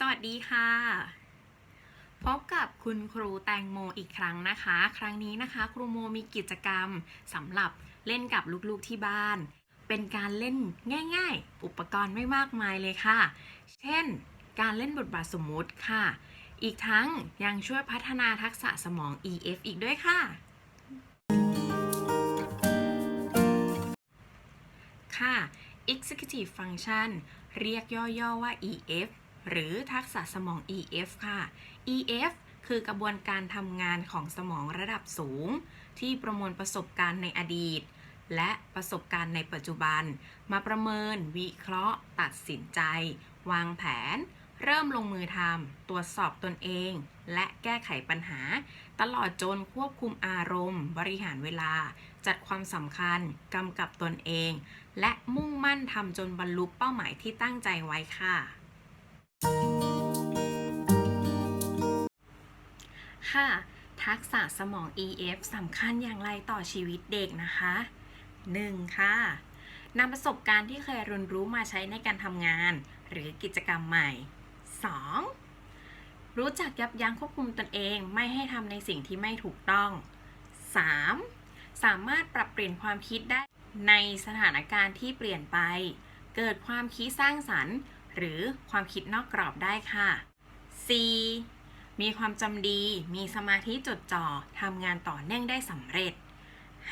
สวัสดีค่ะ พบกับคุณครูแตงโมอีกครั้งนะคะ ครั้งนี้นะคะ ครูโมมีกิจกรรมสำหรับเล่นกับลูกๆที่บ้าน เป็นการเล่นง่าย ๆ อุปกรณ์ไม่มากมายเลยค่ะ เช่น การเล่นบทบาทสมมุติค่ะ อีกทั้งยังช่วยพัฒนาทักษะสมอง EF อีกด้วยค่ะค่ะ Executive Function เรียกย่อๆว่า EF หรือทักษะสมอง EF ค่ะ EF คือกระบวนการทำงานของสมองระดับสูง ที่ประมวลประสบการณ์ในอดีต และประสบการณ์ในปัจจุบัน มาประเมิน วิเคราะห์ ตัดสินใจ วางแผน เริ่มลงมือทำตรวจสอบตนเอง และแก้ไขปัญหา ตลอดจนควบคุมอารมณ์ บริหารเวลา จัดความสำคัญกำกับตนเอง และมุ่งมั่นทำจนบรรลุเป้าหมายที่ตั้งใจไว้ค่ะ ค่ะทักษะสมอง EF สำคัญอย่างไรต่อชีวิตเด็กนะคะ 1. ค่ะนำประสบการณ์ที่เคยเรียนรู้มาใช้ในการทำงาน หรือกิจกรรมใหม่ 2. รู้จักยับยั้งควบคุมตนเองไม่ให้ทำในสิ่งที่ไม่ถูกต้อง 3. สามารถปรับเปลี่ยนความคิดได้ในสถานการณ์ที่เปลี่ยนไป เกิดความคิดสร้างสรรค์ หรือความคิดนอกกรอบได้ค่ะ 4. มีความจำดี มีสมาธิจดจ่อทำงานต่อเนื่องได้สำเร็จ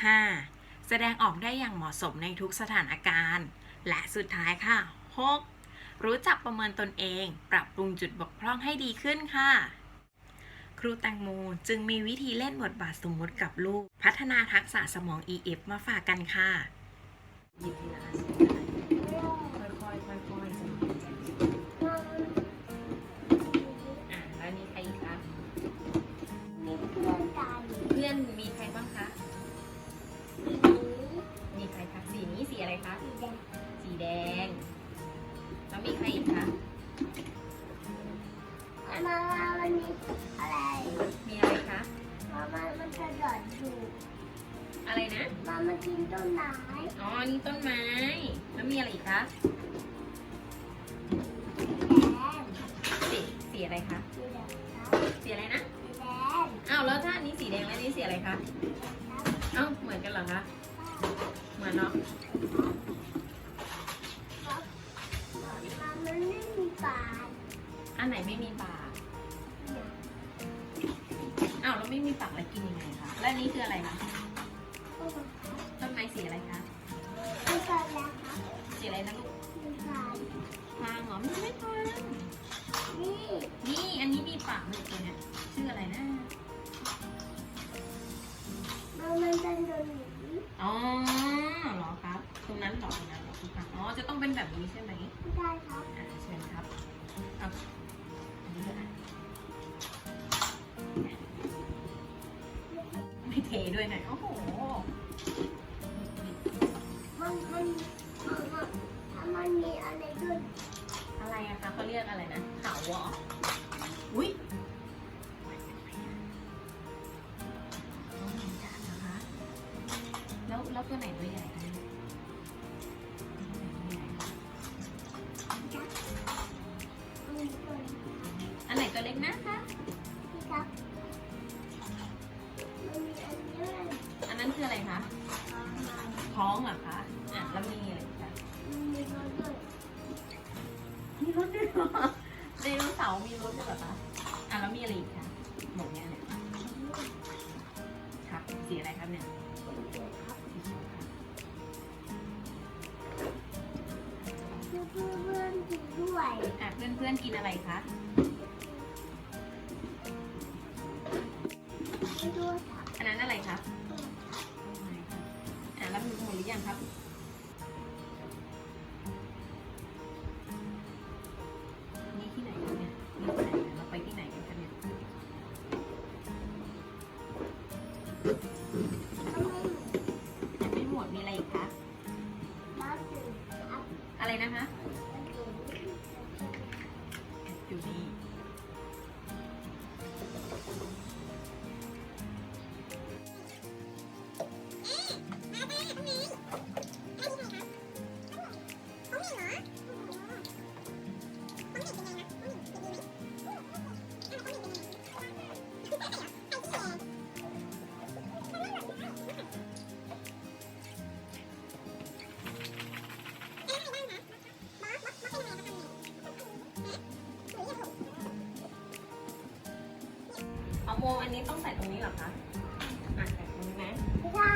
5. แสดงออกได้อย่างเหมาะสมในทุกสถานการณ์ และสุดท้ายค่ะ 6. รู้จักประเมินตนเอง ปรับปรุงจุดบกพร่องให้ดีขึ้นค่ะ ครูแตงโมจึงมีวิธีเล่นบทบาทสมมติกับลูก พัฒนาทักษะสมอง EF มาฝากกันค่ะหยิบทีละอัน อนมีใครบ้างคะสีมีใครคะสีนี้สีอะไรคะ สีแดงสีแดงแล้วมีใครอีกคะมามาวันนี้อะไร มีอะไรคะมามามันกระโดดถูกอะไรนะมามากินต้นไม้อ๋อนี่ต้นไม้ แล้วมีอะไรอีกคะแดงสีสีอะไรคะสีแดงครับสีอะไรนะสีแดง อ้าวแล้วถ้าอันนี้สีแดงแล้วอันนี้สีอะไรคะเอ้าเหมือนกันเหรอคะเหมือนเนาะมามันไม่มีปากอันไหนไม่มีปากอ้าวแล้วไม่มีปากแล้วกินยังไงคะและอันนี้คืออะไรคะต้นไม้สีอะไรคะไม่เกิดแล้วครับสีอะไรนะลูกมีปากทางเหรอไม่ไม่ทางนี่นี่อันนี้มีปากเลยตัวเนี้ยชื่ออะไรนะ มามันเป็นโดนหนีอ๋อเหรอครับ ตรงนั้นเหรอตรงนั้นเหรอคุณคะอ๋อจะต้องเป็นแบบนี้ใช่ไหมไม่ได้ครับอ่าเชิญครับเอาอันนี้ด้วยอะไม่เทด้วยนะโอ้โหมันมันมันมันมันมีอะไรด้วยอะไรอะคะเขาเรียกอะไรนะเขาเหรอ แล้วตัวไหนตัวใหญ่คะเนี่ยตัวไหนอันไหนตัวเล็กนะคะมันมีอันยื่นอันนั้นคืออะไรคะท้องเหรอคะอะแล้วมีอะไรอีกคะมีรถด้วยมีรถด้วยเหรอไดโนเสาร์มีรถด้วยเหรอคะอะแล้วมีอะไรอีกคะหมดเนี้ยเนี่ยครับสีอะไรครับเนี่ย กินด้วยอะเพื่อนเพื่อนๆกินอะไรคะไม่ด้วยครับอันนั้นอะไรครับอะแล้วมีหมดหรือยังครับ นี่ที่ไหนกันเนี่ยนี่ที่ไหนเนี่ยเราไปที่ไหนกันคะเนี่ยทำไมยังไม่หมดมีอะไรอีกคะ มาถึงครับอะไรนะคะ เอาโมอันนี้ต้องใส่ตรงนี้เหรอคะอะใส่ตรงนี้ไหมไม่ได้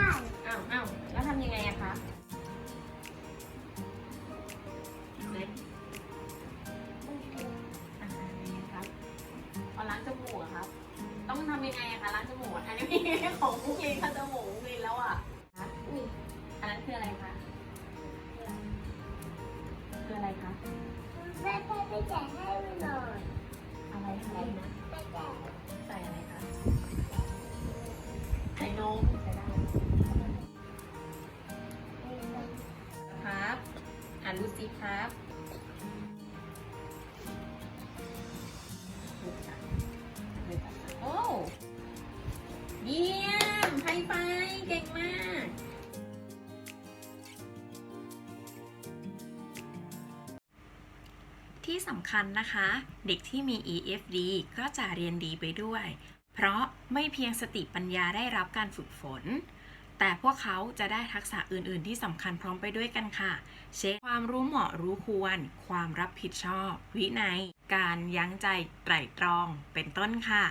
อ้าวอ้าวแล้วทำยังไงอะคะเล็กอะยังไงครับเอาล้างจมูกเหรอครับ ต้องทำยังไงอะคะล้างจมูกอะอันนี้มีของมุกลินค่ะจมูกมุกลินแล้วอะคะนี่อันนั้นคืออะไรคะคืออะไรคะ แม่แม่ไปแจกให้หน่อยอะไรอะไรนะ ไปแจก อ่านรูสิครับโอ้เยี่ยมไฮไฟเก่งมากที่สำคัญนะคะ เด็กที่มี EFD ก็จะเรียนดีไปด้วย เพราะไม่เพียงสติปัญญาได้รับการฝึกฝน แต่พวกเขาจะได้ทักษะอื่น ๆ ที่สำคัญพร้อมไปด้วยกันค่ะ เช่นความรู้เหมาะรู้ควร ความรับผิดชอบ วินัย การยั้งใจไตร่ตรอง เป็นต้นค่ะ